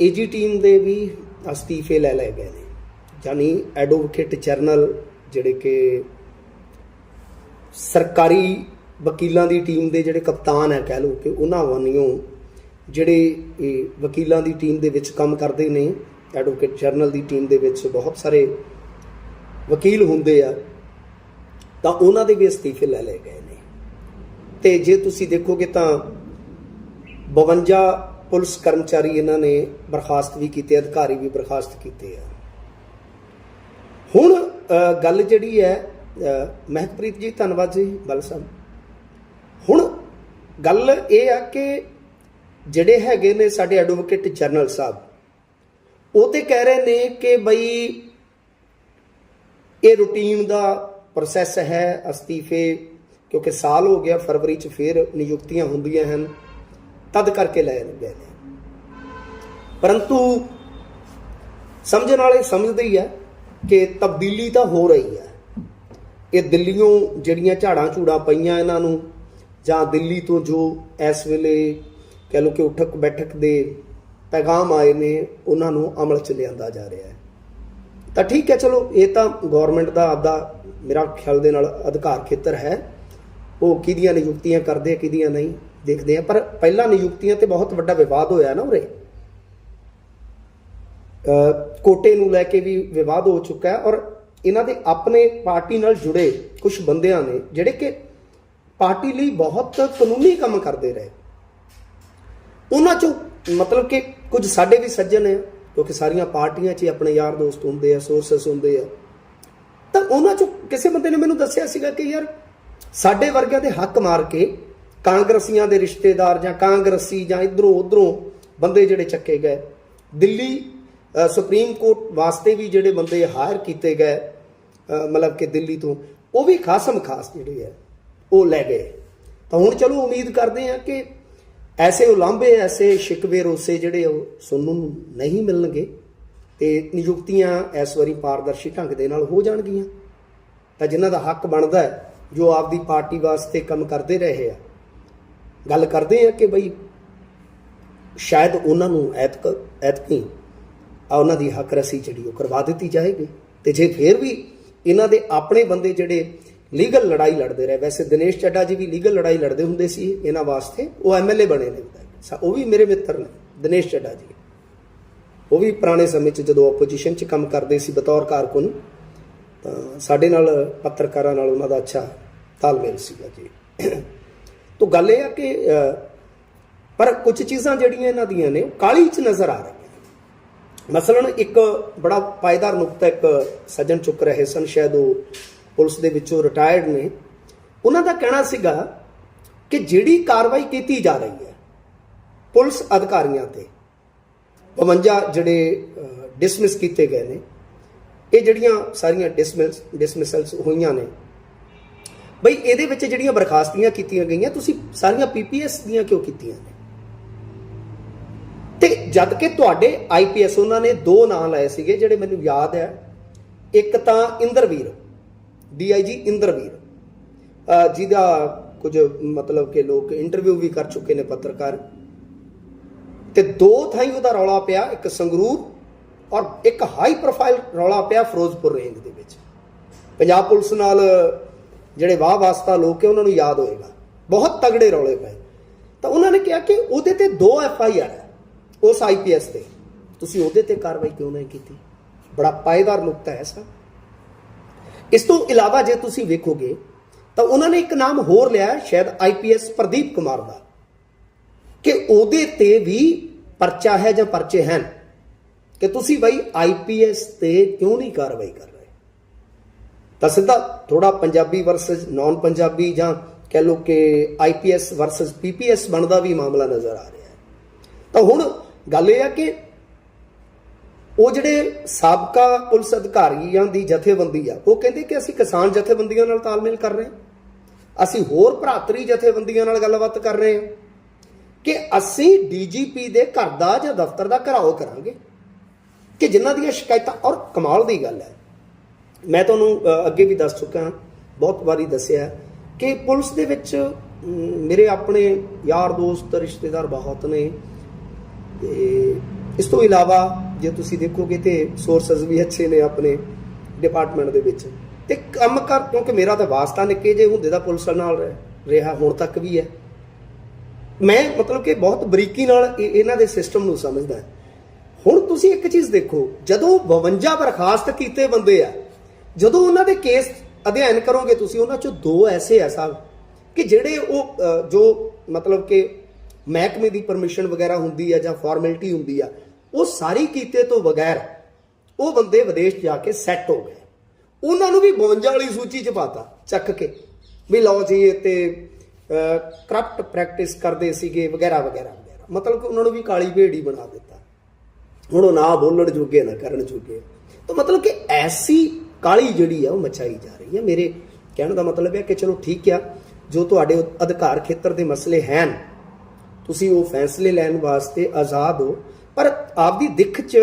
AG team ਦੇ ਵੀ ਅਸਤੀਫੇ ਲੈ ਲਏ ਗਏ ਨੇ। ਯਾਨੀ ਐਡਵੋਕੇਟ ਜਰਨਲ ਜਿਹੜੇ ਕਿ ਸਰਕਾਰੀ ਵਕੀਲਾਂ ਦੀ ਟੀਮ ਦੇ ਜਿਹੜੇ ਕਪਤਾਨ ਹੈ ਕਹਿ ਲਓ ਕਿ ਉਹਨਾਂ ਵਾਂਗੂ ਜਿਹੜੇ ਇਹ ਵਕੀਲਾਂ ਦੀ ਟੀਮ ਦੇ ਵਿੱਚ ਕੰਮ ਕਰਦੇ ਨੇ ਐਡਵੋਕੇਟ ਜਰਨਲ ਦੀ ਟੀਮ ਦੇ ਵਿੱਚ ਬਹੁਤ ਸਾਰੇ ਵਕੀਲ ਹੁੰਦੇ ਆ, ਤਾਂ ਉਹਨਾਂ ਦੇ ਵੀ ਅਸਤੀਫੇ ਲੈ ਲਏ ਗਏ ਨੇ। ਤੇ ਜੇ ਤੁਸੀਂ ਦੇਖੋਗੇ ਤਾਂ 52 ਪੁਲਿਸ ਕਰਮਚਾਰੀ ਇਹਨਾਂ ਨੇ ਬਰਖਾਸਤ ਵੀ ਕੀਤੇ, ਅਧਿਕਾਰੀ ਵੀ ਬਰਖਾਸਤ ਕੀਤੇ ਆ। ਹੁਣ ਗੱਲ ਜਿਹੜੀ ਹੈ ਮਹਿਕਪ੍ਰੀਤ ਜੀ, ਧੰਨਵਾਦ ਜੀ, ਬਲ ਸਾਹਿਬ। ਹੁਣ ਗੱਲ ਇਹ ਆ ਕਿ ਜਿਹੜੇ ਹੈਗੇ ਨੇ ਸਾਡੇ ਐਡਵੋਕੇਟ ਜਨਰਲ ਸਾਹਿਬ, ਉਹ ਤੇ ਕਹਿ ਰਹੇ ਨੇ ਕਿ ਬਈ ਇਹ ਰੂਟੀਨ ਦਾ ਪ੍ਰੋਸੈਸ ਹੈ, ਅਸਤੀਫੇ, ਕਿਉਂਕਿ ਸਾਲ ਹੋ ਗਿਆ, ਫਰਵਰੀ ਚ ਫਿਰ ਨਿਯੁਕਤੀਆਂ ਹੁੰਦੀਆਂ ਹਨ। ਤਦ ਕਰਕੇ ਲੈ ਗਏ ਨੇ। ਪਰੰਤੂ ਸਮਝਣ ਵਾਲੇ ਸਮਝਦੇ ਹੀ ਆ ਕਿ ਤਬਦੀਲੀ ਤਾਂ ਹੋ ਰਹੀ ਹੈ ਇਹ ਦਿੱਲੀੋਂ ਜਿਹੜੀਆਂ ਝਾੜਾਂ ਝੂੜਾਂ ਪਈਆਂ ਇਹਨਾਂ ਨੂੰ, ਜਾਂ ਦਿੱਲੀ ਤੋਂ ਜੋ ਇਸ ਵੇਲੇ ਕਹਿ ਲਓ ਕਿ ਉਠਕ ਬੈਠਕ ਦੇ ਪੈਗਾਮ ਆਏ ਨੇ, ਉਹਨਾਂ ਨੂੰ ਅਮਲ ਚ ਲਿਆਂਦਾ ਜਾ ਰਿਹਾ ਹੈ। ਤਾਂ ਠੀਕ ਹੈ, ਚਲੋ, ਇਹ ਤਾਂ ਗਵਰਨਮੈਂਟ ਦਾ ਆਪਦਾ ਮੇਰਾ ਖਿਆਲ ਦੇ ਨਾਲ ਅਧਿਕਾਰ ਖੇਤਰ ਹੈ। ਉਹ ਕਿਹਦੀਆਂ ਨਿਯੁਕਤੀਆਂ ਕਰਦੇ ਕਿਹਦੀਆਂ ਨਹੀਂ। ਦੇਖਦੇ ਆ ਪਰ ਪਹਿਲਾਂ ਨਿਯੁਕਤੀਆਂ ਤੇ ਬਹੁਤ ਵੱਡਾ ਵਿਵਾਦ ਹੋਇਆ ਨਾ ਉਰੇ। ਅ, ਕੋਟੇ ਨੂੰ ਲੈ ਕੇ ਵੀ ਵਿਵਾਦ ਹੋ ਚੁੱਕਾ ਹੈ ਔਰ ਇਹਨਾਂ ਦੇ ਆਪਣੇ ਪਾਰਟੀ ਨਾਲ ਜੁੜੇ ਕੁਝ ਬੰਦਿਆਂ ਨੇ ਜਿਹੜੇ ਕਿ ਪਾਰਟੀ ਲਈ ਬਹੁਤ ਕਾਨੂੰਨੀ ਕੰਮ ਕਰਦੇ ਰਹੇ। ਉਹਨਾਂ ਚੋਂ ਮਤਲਬ ਕਿ ਕੁਝ ਸਾਡੇ ਵੀ ਸੱਜਣ ਆ ਕਿਉਂਕਿ ਸਾਰੀਆਂ ਪਾਰਟੀਆਂ 'ਚ ਹੀ ਆਪਣੇ ਯਾਰ ਦੋਸਤ ਹੁੰਦੇ ਆ ਸੋਰਸਸ ਹੁੰਦੇ ਆ। ਤਾਂ ਉਹਨਾਂ ਚੋਂ ਕਿਸੇ ਬੰਦੇ ਨੇ ਮੈਨੂੰ ਦੱਸਿਆ ਸੀਗਾ ਕਿ ਯਾਰ ਸਾਡੇ ਵਰਗਿਆਂ ਦੇ ਹੱਕ ਮਾਰ ਕੇ ਕਾਂਗਰਸੀਆਂ ਦੇ ਰਿਸ਼ਤੇਦਾਰ ਜਾਂ ਕਾਂਗਰਸੀ ਜਾਂ ਇਧਰੋਂ ਉਧਰੋਂ ਬੰਦੇ ਜਿਹੜੇ ਚੱਕੇ ਗਏ। ਦਿੱਲੀ ਸੁਪਰੀਮ ਕੋਰਟ ਵਾਸਤੇ ਵੀ ਜਿਹੜੇ ਬੰਦੇ ਹਾਇਰ ਕੀਤੇ ਗਏ ਮਤਲਬ ਕਿ ਦਿੱਲੀ ਤੋਂ, ਉਹ ਵੀ ਖਾਸਮ ਖਾਸ ਜਿਹੜੇ ਹੈ ਉਹ ਲੈ ਗਏ। ਤਾਂ ਹੁਣ ਚਲੋ ਉਮੀਦ ਕਰਦੇ ਹਾਂ ਕਿ ਐਸੇ ਉਲਾਂਭੇ ਐਸੇ ਸ਼ਿਕਵੇ ਰੋਸੇ ਜਿਹੜੇ ਉਹ ਸੁਣਨ ਨੂੰ ਨਹੀਂ ਮਿਲਣਗੇ ਤੇ ਨਿਯੁਕਤੀਆਂ ਇਸ ਵਾਰੀ ਪਾਰਦਰਸ਼ੀ ਢੰਗ ਦੇ ਨਾਲ ਹੋ ਜਾਣਗੀਆਂ। ਤਾਂ ਜਿਨ੍ਹਾਂ ਦਾ ਹੱਕ ਬਣਦਾ ਹੈ, ਜੋ ਆਪਦੀ ਪਾਰਟੀ ਵਾਸਤੇ ਕੰਮ ਕਰਦੇ ਰਹੇ ਆ ਗੱਲ ਕਰਦੇ ਆ ਕਿ ਬਈ ਸ਼ਾਇਦ ਉਹਨਾਂ ਨੂੰ ਐਤਕ, ਐਤਕੀ ਆ ਉਹਨਾਂ ਦੀ ਹੱਕ ਰਸੀ ਜਿਹੜੀ ਉਹ ਕਰਵਾ ਦਿੱਤੀ ਜਾਏਗੀ। ਤੇ ਜੇ ਫੇਰ ਵੀ ਇਹਨਾਂ ਦੇ ਆਪਣੇ ਬੰਦੇ ਜਿਹੜੇ ਲੀਗਲ ਲੜਾਈ ਲੜਦੇ ਰਹੇ, ਵੈਸੇ ਦਿਨੇਸ਼ ਚੱਡਾ ਜੀ ਵੀ ਲੀਗਲ ਲੜਾਈ ਲੜਦੇ ਹੁੰਦੇ ਸੀ ਇਹਨਾਂ ਵਾਸਤੇ, ਉਹ ਐਮਐਲਏ ਬਣੇ ਨੇ ਸਾ- ਉਹ ਵੀ ਮੇਰੇ ਮਿੱਤਰ ਨੇ, ਦਿਨੇਸ਼ ਚੱਡਾ ਜੀ। ਉਹ ਵੀ ਪੁਰਾਣੇ ਸਮੇਂ 'ਚ ਜਦੋਂ ਆਪੋਜੀਸ਼ਨ 'ਚ ਕੰਮ ਕਰਦੇ ਸੀ ਬਤੌਰ ਕਾਰਕੁਨ, ਤਾਂ ਸਾਡੇ ਨਾਲ ਪੱਤਰਕਾਰਾਂ ਨਾਲ ਉਹਨਾਂ ਦਾ ਅੱਛਾ ਤਾਲਮੇਲ ਸੀਗਾ ਜੀ। ਤੋਂ ਗੱਲ ਇਹ ਆ ਕਿ ਪਰ ਕੁਝ ਚੀਜ਼ਾਂ ਜਿਹੜੀਆਂ ਇਹਨਾਂ ਦੀਆਂ ਨੇ, ਉਹ ਕਾਲੀ 'ਚ ਨਜ਼ਰ ਆ ਰਹੀਆਂ ਮਸਲਨ ਇੱਕ ਬੜਾ ਪਾਇਦਾਰ ਨੁਕਤਾ ਇੱਕ ਸੱਜਣ ਚੁੱਕ ਰਹੇ ਸਨ, ਸ਼ਾਇਦ ਉਹ ਪੁਲਿਸ ਦੇ ਵਿੱਚੋਂ ਰਿਟਾਇਰਡ ਨੇ। ਉਹਨਾਂ ਦਾ ਕਹਿਣਾ ਸੀਗਾ ਕਿ ਜਿਹੜੀ ਕਾਰਵਾਈ ਕੀਤੀ ਜਾ ਰਹੀ ਹੈ, ਪੁਲਿਸ ਅਧਿਕਾਰੀਆਂ ਤੇ 52 ਜਿਹੜੇ ਡਿਸਮਿਸ ਕੀਤੇ ਗਏ ਨੇ, ਇਹ ਜਿਹੜੀਆਂ ਸਾਰੀਆਂ ਡਿਸਮਿਸ ਡਿਸਮਿਸਲਸ ਹੋਈਆਂ ਨੇ ਬਈ ਇਹਦੇ ਵਿੱਚ ਜਿਹੜੀਆਂ ਬਰਖਾਸਤੀਆਂ ਕੀਤੀਆਂ ਗਈਆਂ, ਤੁਸੀਂ ਸਾਰੀਆਂ ਪੀਪੀਐਸ ਦੀਆਂ ਕਿਉਂ ਕੀਤੀਆਂ ਨੇ? ਤੇ ਜਦ ਕਿ ਤੁਹਾਡੇ ਆਈਪੀਐਸ ਉਹਨਾਂ ਨੇ ਦੋ ਨਾਂ ਲਏ ਸੀਗੇ ਜਿਹੜੇ ਮੈਨੂੰ ਯਾਦ ਹੈ। ਇੱਕ ਤਾਂ ਇੰਦਰਵੀਰ ਡੀਆਈਜੀ ਇੰਦਰਵੀਰ। ਜਿਹਦਾ ਕੁਝ ਮਤਲਬ ਕਿ ਲੋਕ ਇੰਟਰਵਿਊ ਵੀ ਕਰ ਚੁੱਕੇ ਨੇ ਪੱਤਰਕਾਰ। ਤੇ ਦੋ ਥਾਈਂ ਉਹਦਾ ਰੌਲਾ ਪਿਆ, ਇੱਕ ਸੰਗਰੂਰ ਔਰ ਇੱਕ ਹਾਈ ਪ੍ਰੋਫਾਈਲ ਰੌਲਾ ਪਿਆ ਫਿਰੋਜ਼ਪੁਰ ਰੇਂਜ ਦੇ ਵਿੱਚ। ਪੰਜਾਬ ਪੁਲਿਸ ਨਾਲ ਜਿਹੜੇ ਵਾਹ ਵਾਸਤਾ ਲੋਕ ਹੈ ਉਹਨਾਂ ਨੂੰ ਯਾਦ ਹੋਏਗਾ। ਬਹੁਤ ਤਗੜੇ ਰੌਲੇ ਪਏ। ਤਾਂ ਉਹਨਾਂ ਨੇ ਕਿਹਾ ਕਿ ਉਹਦੇ ਤੇ ਦੋ ਐਫ ਆਈ ਆਰ ਹੈ ਉਸ ਆਈਪੀਐਸ ਤੇ। ਤੁਸੀਂ ਉਹਦੇ ਤੇ ਕਾਰਵਾਈ ਕਿਉਂ ਨਹੀਂ ਕੀਤੀ? ਬੜਾ ਪਾਇਦਾਰ ਨੁਕਤਾ ਹੈ ਸਾ ਇਸ ਤੋਂ ਇਲਾਵਾ ਜੇ ਤੁਸੀਂ ਵੇਖੋਗੇ ਤਾਂ ਉਹਨਾਂ ਨੇ ਇੱਕ ਨਾਮ ਹੋਰ ਲਿਆ ਹੈ, ਸ਼ਾਇਦ ਆਈਪੀਐਸ ਪ੍ਰਦੀਪ ਕੁਮਾਰ ਦਾ ਕਿ ਉਹਦੇ ਤੇ ਵੀ ਪਰਚਾ ਹੈ ਜਾਂ ਪਰਚੇ ਹਨ ਕਿ ਤੁਸੀਂ ਬਈ ਆਈਪੀਐਸ ਤੇ ਕਿਉਂ ਨਹੀਂ ਕਾਰਵਾਈ ਕਰ ਰਹੇ? ਤਾਂ ਸਿੱਧਾ ਥੋੜਾ ਪੰਜਾਬੀ ਵਰਸਸ ਨਾਨ ਪੰਜਾਬੀ ਜਾਂ ਕਹਿ ਲਓ ਕਿ ਆਈਪੀਐਸ ਵਰਸਸ ਪੀਪੀਐਸ ਬਣਦਾ ਵੀ ਮਾਮਲਾ ਨਜ਼ਰ ਆ ਰਿਹਾ ਹੈ। ਤਾਂ ਹੁਣ ਗੱਲ ਇਹ ਆ ਕਿ ਉਹ ਜਿਹੜੇ ਸਾਬਕਾ ਪੁਲਿਸ ਅਧਿਕਾਰੀਆਂ ਦੀ ਜਥੇਬੰਦੀ ਆ, ਉਹ ਕਹਿੰਦੇ ਕਿ ਅਸੀਂ ਕਿਸਾਨ ਜਥੇਬੰਦੀਆਂ ਨਾਲ ਤਾਲਮੇਲ ਕਰ ਰਹੇ ਹਾਂ। ਅਸੀਂ ਹੋਰ ਭਰਾਤਰੀ ਜਥੇਬੰਦੀਆਂ ਨਾਲ ਗੱਲਬਾਤ ਕਰ ਰਹੇ ਹਾਂ ਕਿ ਅਸੀਂ ਡੀਜੀਪੀ ਦੇ ਘਰ ਦਾ ਜਾਂ ਦਫ਼ਤਰ ਦਾ ਘਰਾਓ ਕਰਾਂਗੇ ਕਿ ਜਿਨ੍ਹਾਂ ਦੀਆਂ ਸ਼ਿਕਾਇਤਾਂ ਔਰ ਕਮਾਲ ਦੀ ਗੱਲ ਹੈ। ਮੈਂ ਤੁਹਾਨੂੰ ਅੱਗੇ ਵੀ ਦੱਸ ਚੁੱਕਾ ਹਾਂ, ਬਹੁਤ ਵਾਰੀ ਦੱਸਿਆ ਕਿ ਪੁਲਿਸ ਦੇ ਵਿੱਚ ਮੇਰੇ ਆਪਣੇ ਯਾਰ ਦੋਸਤ, ਰਿਸ਼ਤੇਦਾਰ ਬਹੁਤ ਨੇ। ਤੇ ਇਸ ਤੋਂ ਇਲਾਵਾ ਜੇ ਤੁਸੀਂ ਦੇਖੋਗੇ ਤੇ ਸੋਰਸਸ ਵੀ ਅੱਛੇ ਨੇ ਆਪਣੇ ਡਿਪਾਰਟਮੈਂਟ ਦੇ ਵਿੱਚ। ਤੇ ਕੰਮ ਕਰ, ਕਿਉਂਕਿ ਮੇਰਾ ਤਾਂ ਵਾਸਤਾ ਨਿੱਕੇ ਜੇ ਹੁੰਦੇ ਦਾ ਪੁਲਿਸ ਨਾਲ ਰਹਿ- ਰਿਹਾ ਹੁਣ ਤੱਕ ਵੀ ਹੈ। ਮੈਂ ਮਤਲਬ ਕਿ ਬਹੁਤ ਬਰੀਕੀ ਨਾਲ ਇਹਨਾਂ ਦੇ ਸਿਸਟਮ ਨੂੰ ਸਮਝਦਾ ਹੁਣ ਤੁਸੀਂ ਇੱਕ ਚੀਜ਼ ਦੇਖੋ, ਜਦੋਂ 52 ਬਰਖਾਸਤ ਕੀਤੇ ਬੰਦੇ ਆ ਜਦੋਂ ਉਹਨਾਂ ਦੇ ਕੇਸ ਅਧਿਐਨ ਕਰੋਗੇ ਤੁਸੀਂ, ਉਹਨਾਂ ਚੋਂ ਦੋ ਐਸੇ ਆ ਸਾਹਿਬ ਕਿ ਜਿਹੜੇ ਉਹ ਜੋ ਮਤਲਬ ਕਿ ਮਹਿਕਮੇ ਦੀ ਪਰਮਿਸ਼ਨ ਵਗੈਰਾ ਹੁੰਦੀ ਆ ਜਾਂ ਫਾਰਮੈਲਿਟੀ ਹੁੰਦੀ ਆ, ਉਹ ਸਾਰੀ ਕੀਤੇ ਤੋਂ ਬਗੈਰ ਉਹ ਬੰਦੇ ਵਿਦੇਸ਼ ਜਾ ਕੇ ਸੈੱਟ ਹੋ ਗਏ। ਉਹਨਾਂ ਨੂੰ ਵੀ 52 ਵਾਲੀ ਸੂਚੀ 'ਚ ਪਾਤਾ, ਚੱਕ ਕੇ ਵੀ ਲਓ ਜੀ, ਇਹ ਤੇ ਕਰਪਟ ਪ੍ਰੈਕਟਿਸ ਕਰਦੇ ਸੀਗੇ ਵਗੈਰਾ ਵਗੈਰਾ ਵਗੈਰਾ। ਮਤਲਬ ਕਿ ਉਹਨਾਂ ਨੂੰ ਵੀ ਕਾਲੀ ਭੇੜੀ ਬਣਾ ਦਿੱਤਾ। ਹੁਣ ਉਹ ਨਾ ਬੋਲਣ ਜੋਗੇ, ਨਾ ਕਰਨ ਜੋਗੇ। ਤਾਂ ਮਤਲਬ ਕਿ ਐਸੀ ਕਾਲੀ ਜਿਹੜੀ ਆ ਉਹ ਮਚਾਈ ਜਾ ਰਹੀ ਹੈ ਮੇਰੇ ਕਹਿਣ ਦਾ ਮਤਲਬ ਹੈ ਕਿ ਚਲੋ ਠੀਕ ਆ, ਜੋ ਤੁਹਾਡੇ ਅਧਿਕਾਰ ਖੇਤਰ ਦੇ ਮਸਲੇ ਹਨ, ਤੁਸੀਂ ਉਹ ਫੈਸਲੇ ਲੈਣ ਵਾਸਤੇ ਆਜ਼ਾਦ ਹੋ। ਪਰ ਆਪਦੀ ਦਿੱਖ 'ਚ,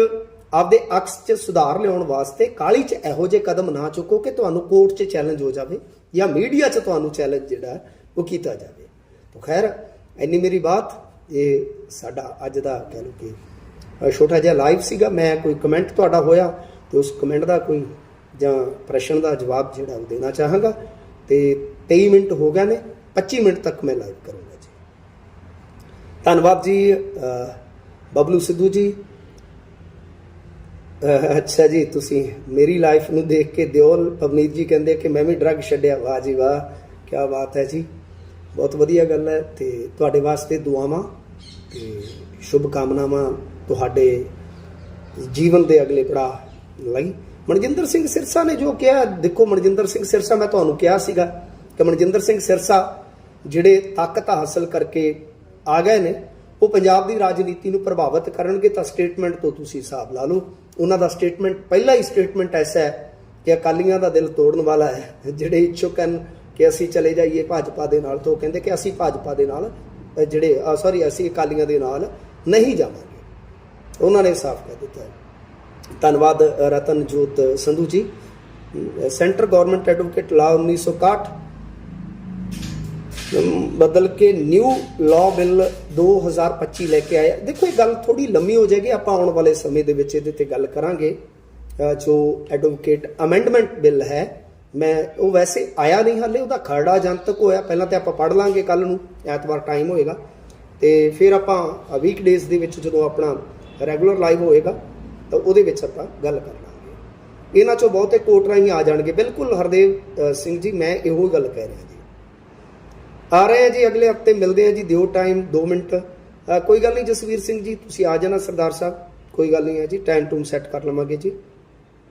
ਆਪਦੇ ਅਕਸ 'ਚ ਸੁਧਾਰ ਲਿਆਉਣ ਵਾਸਤੇ ਕਾਲੀ 'ਚ ਇਹੋ ਜਿਹੇ ਕਦਮ ਨਾ ਚੁੱਕੋ ਕਿ ਤੁਹਾਨੂੰ ਕੋਰਟ 'ਚ ਚੈਲੰਜ ਹੋ ਜਾਵੇ ਜਾਂ ਮੀਡੀਆ 'ਚ ਤੁਹਾਨੂੰ ਚੈਲੰਜ ਜਿਹੜਾ ਉਹ ਕੀਤਾ ਜਾਵੇ। ਤਾਂ ਖੈਰ, ਇੰਨੀ ਮੇਰੀ ਬਾਤ, ਇਹ ਸਾਡਾ ਅੱਜ ਦਾ ਕਹਿ ਲਓ ਕਿ ਛੋਟਾ ਜਿਹਾ ਲਾਈਵ ਸੀਗਾ। ਮੈਂ ਕੋਈ ਕਮੈਂਟ ਤੁਹਾਡਾ ਹੋਇਆ ਤੇ ਉਸ ਕਮੈਂਟ ਦਾ ਕੋਈ ਜਾਂ ਪ੍ਰਸ਼ਨ ਦਾ ਜਵਾਬ ਜਿਹੜਾ ਉਹ ਦੇਣਾ ਚਾਹਾਂਗਾ। ਤੇ 23 ਮਿੰਟ ਹੋ ਗਏ ਨੇ 25 ਮਿੰਟ ਤੱਕ ਮੈਂ ਲਾਈਵ ਕਰੂੰਗਾ ਜੀ। ਧੰਨਵਾਦ ਜੀ ਬਬਲੂ ਸਿੱਧੂ ਜੀ। ਅੱਛਾ ਜੀ, ਤੁਸੀਂ ਮੇਰੀ ਲਾਈਫ ਨੂੰ ਦੇਖ ਕੇ ਦਿਓਲ ਪਵਨੀਤ ਜੀ ਕਹਿੰਦੇ ਕਿ ਮੈਂ ਵੀ ਡਰੱਗ ਛੱਡਿਆ। ਵਾਹ ਜੀ ਵਾਹ ਕੀ ਬਾਤ ਹੈ ਜੀ। ਬਹੁਤ ਵਧੀਆ ਗੱਲ ਹੈ ਤੇ ਤੁਹਾਡੇ ਵਾਸਤੇ ਦੁਆਵਾਂ ਤੇ ਸ਼ੁਭ ਕਾਮਨਾਵਾਂ ਤੁਹਾਡੇ ਜੀਵਨ ਦੇ ਅਗਲੇ ਪੜਾਅ ਲਈ। ਮਨਜਿੰਦਰ ਸਿੰਘ ਸਿਰਸਾ ਨੇ ਜੋ ਕਿਹਾ, ਦੇਖੋ ਮਨਜਿੰਦਰ ਸਿੰਘ ਸਿਰਸਾ, ਮੈਂ ਤੁਹਾਨੂੰ ਕਿਹਾ ਸੀਗਾ ਕਿ ਮਨਜਿੰਦਰ ਸਿੰਘ ਸਿਰਸਾ ਜਿਹੜੇ ਤਾਕਤ ਹਾਸਲ ਕਰਕੇ ਆ ਗਏ ਨੇ, ਉਹ ਪੰਜਾਬ ਦੀ ਰਾਜਨੀਤੀ ਨੂੰ ਪ੍ਰਭਾਵਿਤ ਕਰਨਗੇ, ਤਾਂ ਸਟੇਟਮੈਂਟ ਤੋਂ ਤੁਸੀਂ ਹਿਸਾਬ ਲਾ ਲਓ। ਉਹਨਾਂ ਦਾ ਸਟੇਟਮੈਂਟ ਪਹਿਲਾ ਹੀ ਸਟੇਟਮੈਂਟ ਐਸਾ ਹੈ ਕਿ ਅਕਾਲੀਆਂ ਦਾ ਦਿਲ ਤੋੜਨ ਵਾਲਾ ਹੈ। ਜਿਹੜੇ ਇੱਛੁਕ ਹਨ ਕਿ ਅਸੀਂ ਚਲੇ ਜਾਈਏ ਭਾਜਪਾ ਦੇ ਨਾਲ, ਤਾਂ ਉਹ ਕਹਿੰਦੇ ਕਿ ਅਸੀਂ ਭਾਜਪਾ ਦੇ ਨਾਲ ਜਿਹੜੇ ਸੌਰੀ ਅਸੀਂ ਅਕਾਲੀਆਂ ਦੇ ਨਾਲ ਨਹੀਂ ਜਾਵਾਂਗੇ। ਉਹਨਾਂ ਨੇ ਸਾਫ਼ ਕਹਿ ਦਿੱਤਾ ਹੈ। ਧੰਨਵਾਦ ਅ, ਰਤਨਜੋਤ Sandhu ji. Centre government advocate ਲਾ 1961 ਅਮ, ਬਦਲ ਕੇ ਨਿਊ ਲਾਅ ਬਿੱਲ 2025 ਲੈ ਕੇ ਆਇਆ। ਦੇਖੋ ਇਹ ਗੱਲ ਥੋੜੀ ਲੰਮੀ ਹੋ ਜਾਏਗੀ ਆਪਾਂ ਆਉਣ ਵਾਲੇ ਸਮੇਂ ਦੇ ਵਿੱਚ ਇਹਦੇ ਤੇ ਗੱਲ ਕਰਾਂਗੇ। ਜੋ ਐਡਵੋਕੇਟ ਅਮੈਂਡਮੈਂਟ ਬਿੱਲ ਹੈ ਮੈਂ ਉਹ ਵੈਸੇ ਆਇਆ ਨਹੀਂ ਹਾਲੇ ਉਹਦਾ ਖਰੜਾ ਜਨਤਕ ਹੋਇਆ ਪਹਿਲਾਂ ਤੇ ਆਪਾਂ ਪੜ ਲਾਂਗੇ ਕੱਲ ਨੂੰ ਐਤਵਾਰ ਟਾਈਮ ਹੋਏਗਾ। ਤੇ ਫਿਰ ਆਪਾਂ ਵੀਕ ਡੇਜ਼ ਦੇ ਵਿੱਚ ਜਦੋਂ ਆਪਣਾ ਰੈਗੂਲਰ ਲਾਈਵ ਹੋਏਗਾ ਤਾਂ ਉਹਦੇ ਵਿੱਚ ਆਪਾਂ ਗੱਲ ਕਰ ਲਾਂਗੇ। ਇਹਨਾਂ ਚੋਂ ਬਹੁਤੇ ਕੋਟ ਰਾਹੀਂ ਆ ਜਾਣਗੇ। ਬਿਲਕੁਲ ਹਰਦੇਵ ਸਿੰਘ ਜੀ, ਮੈਂ ਇਹੋ ਗੱਲ ਕਹਿ ਰਿਹਾ ਜੀ। ਆ ਰਹੇ ਹਾਂ ਜੀ, ਅਗਲੇ ਹਫ਼ਤੇ ਮਿਲਦੇ ਹਾਂ ਜੀ, ਦਿਓ ਟਾਈਮ 2 ਮਿੰਟ। ਕੋਈ ਗੱਲ ਨਹੀਂ, ਜਸਵੀਰ ਸਿੰਘ ਜੀ, ਤੁਸੀਂ ਆ ਜਾਣਾ ਸਰਦਾਰ ਸਾਹਿਬ। ਕੋਈ ਗੱਲ ਨਹੀਂ ਹੈ ਜੀ ਟਾਈਮ ਟੂਮ ਸੈੱਟ ਕਰ ਲਵਾਂਗੇ ਜੀ।